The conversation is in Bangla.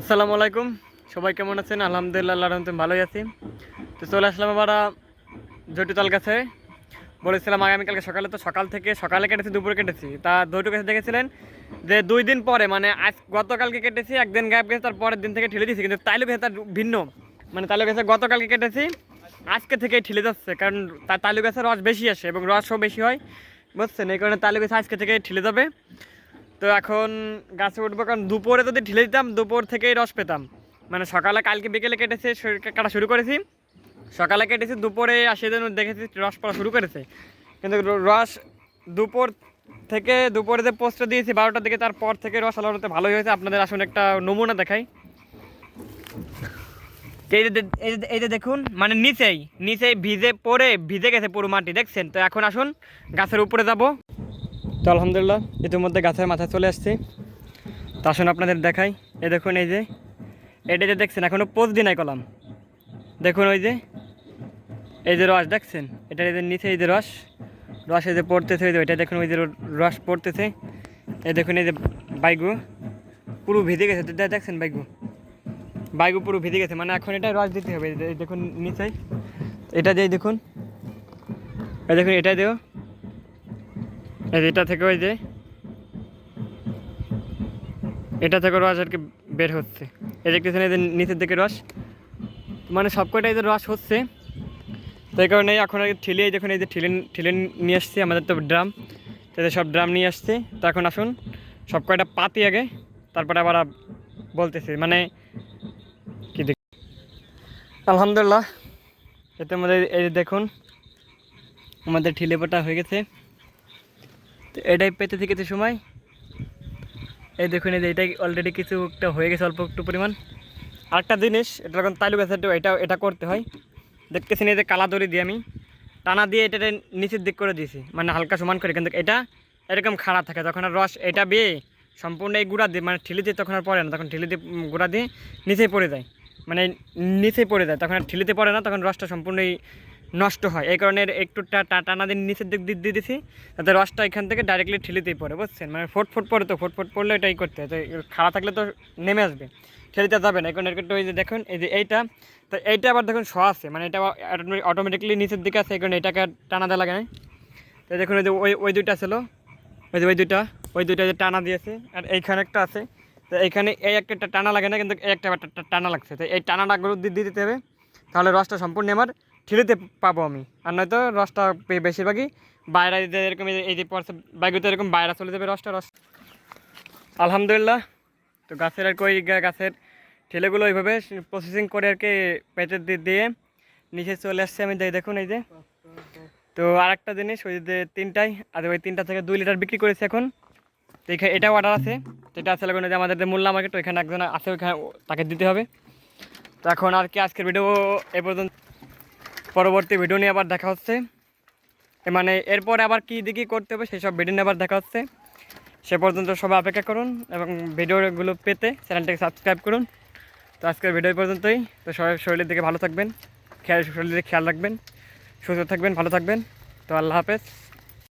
আসসালামু আলাইকুম। সবাই কেমন আছেন? আলহামদুলিল্লাহ আল্লাহ ভালোই আছি। তো চলে আসলাম আবার জটিতল গাছে। বলেছিলাম আগামীকালকে সকালে, তো সকাল থেকে সকালে কেটেছি, দুপুরে কেটেছি। তা দুটো গাছে দেখেছিলেন যে দুই দিন পরে মানে আজ গতকালকে কেটেছি, একদিন গ্যাপ গেছে, তার পরের দিন থেকে ঠেলে দিয়েছি। কিন্তু তাইলে গেছে তার ভিন্ন। মানে তাইলে গেছে গতকালকে কেটেছি, আজকে থেকেই ঠেলে যাচ্ছে, কারণ তার তালু গাছের রস বেশি আসে এবং রসও বেশি হয়, বুঝছেন? এই কারণে তালু গাছ আজকে থেকে ঠেলে যাবে। তো এখন গাছে উঠবো, কারণ দুপুরে যদি ঢেলে দিতাম, দুপুর থেকেই রস পেতাম। মানে সকালে, কালকে বিকেলে কেটেছে কাটা শুরু করেছি। সকালে কেটেছি, দুপুরে আসে যেন দেখেছি রস পড়া শুরু করেছে। কিন্তু রস দুপুর থেকে, দুপুরে যে পোস্টটা দিয়েছি বারোটার দিকে, তারপর থেকে রস আলোতে ভালোই হয়েছে। আপনাদের আসুন একটা নমুনা দেখাই। এই যে এই যে দেখুন মানে নিচেই নিচেই ভিজে পড়ে, ভিজে গেছে পুরো মাটি, দেখছেন? তো এখন আসুন, গাছের উপরে যাব। তো আলহামদুলিল্লাহ, ইতিমধ্যে গাছের মাথায় চলে আসছি। তো আসুন আপনাদের দেখাই। এ দেখুন এই যে, এটা যে দেখছেন এখনও পোস্ট দিনাই কলাম। দেখুন ওই যে, এই যে রস দেখছেন? এটা এই যে নিচে এই যে রস। রস এই যে পড়তেছে, ওই যে ওইটা দেখুন, ওই যে রস পড়তেছে। এই দেখুন এই যে বাইগু, পুরো ভিজে গেছে। দেখছেন বাইগু? বাইগু পুরো ভিজে গেছে। মানে এখন এটা রস দিতে হবে। দেখুন নিচে। এটা দিয়ে দেখুন দেখুন এটা যে এটা থেকে ওই যে, এটা থেকে রস আর কি বের হচ্ছে। এই দেখতেছেন, এই যে নিচের দিকে রস। মানে সব কটাই যে রস হচ্ছে তো এই কারণে এখন আর ঠেলে দেখুন, এই যে ঠেলে ঠেলে নিয়ে আসছি, আমাদের তো ড্রাম। তাদের সব ড্রাম নিয়ে আসছে। তো এখন আসুন, সব কয়টা পাতি আগে, তারপরে আবার আব- বলতেছি। মানে কি দেখ আলহামদুলিল্লাহ, এতে আমাদের এই দেখুন, আমাদের ঠিলে পোটা হয়ে গেছে। তো এটাই পেতে থেকে কিছু সময়। এই দেখুন, এই যে এটাই অলরেডি কিছু একটা হয়ে গেছে, অল্প একটু পরিমাণ। আরেকটা জিনিস, এটা যখন তালু গাছের এটা এটা করতে হয়। দেখতেছেন এই যে কালা দড়ি দিয়ে আমি টানা দিয়ে এটা নিচের দিক করে দিয়েছি মানে হালকা সমান করে, কিন্তু এটা এরকম খাড়া থাকে। তখন আর রস এটা বেয়ে সম্পূর্ণ এই গুঁড়া দিয়ে মানে ঠেলে দিয়ে তখন আর পড়ে না, তখন ঠেলে দিয়ে গুঁড়া দিয়ে নিচেই পড়ে যায়। মানে নিচেই পড়ে যায়, তখন আর ঠেলিতে পড়ে না, তখন রসটা সম্পূর্ণই নষ্ট হয়। এই কারণে একটু টানা দিয়ে নিচের দিক দিয়ে দিয়ে দিছি যাতে রসটা এখান থেকে ডাইরেক্টলি ঠেলিতেই পড়ে, বুঝছেন? মানে ফোট ফোট পড়ে তো, ফোট ফোট পড়লে এটাই করতে হয়। খাড়া থাকলে তো নেমে আসবে, ঠেলিতে যাবে না। এখন একটু ওই যে দেখুন, এই যে এইটা, তো এইটা আবার দেখুন শ আছে মানে এটা অটোমেটিকলি নিচের দিকে আছে, এই কারণে এটাকে টানা দেওয়া লাগে না। তো দেখুন ওই যে ওই ওই দুইটা ছিল, ওই যে ওই দুইটা ওই দুইটা যে টানা দিয়েছে, আর এইখানে একটা আছে। তো এইখানে এই একটা টানা লাগে না, কিন্তু এই একটা টানা লাগছে। তো এই টানাটাগুলো দিয়ে দিতে হবে, তাহলে রসটা সম্পূর্ণ আমার ঠিলিতে পাবো আমি। আর নয়তো রসটা বেশিরভাগই বাইরে এরকম এই যে- বাইগুতে এরকম বাইরে চলে যাবে রসটা, রস। আলহামদুলিল্লাহ, তো গাছের আর কি ওই গাছের ঠেলেগুলো ওইভাবে প্রসেসিং করে আর কি পেটে দিয়ে নিচে চলে আসছে। আমি দেখ- দেখুন এই যে। তো আর একটা জিনিস, ওই যে তিনটাই, আর ওই তিনটা থেকে দুই লিটার বিক্রি করেছে এখন। তো এখানে এটাও অর্ডার আছে। আসলে কোনো যে আমাদের যে মোল্লা মার্কেট ওইখানে একজন আছে, ওইখানে তাকে দিতে হবে। তো এখন আর কি আজকের ভিডিও এ পর্যন্ত পরবর্তী ভিডিও নিয়ে আবার দেখা হচ্ছে। মানে এরপর আবার কী দিকে করতে হবে সেই সব ভিডিও নিয়ে আবার দেখা হচ্ছে। সে পর্যন্ত সবাই অপেক্ষা করুন এবং ভিডিওগুলো পেতে চ্যানেলটাকে সাবস্ক্রাইব করুন। তো আজকের ভিডিও পর্যন্তই। তো সবাই শরীরের দিকে ভালো থাকবেন, খেয়াল শরীরের দিকে খেয়াল রাখবেন, সুস্থ থাকবেন, ভালো থাকবেন। তো আল্লাহ হাফেজ।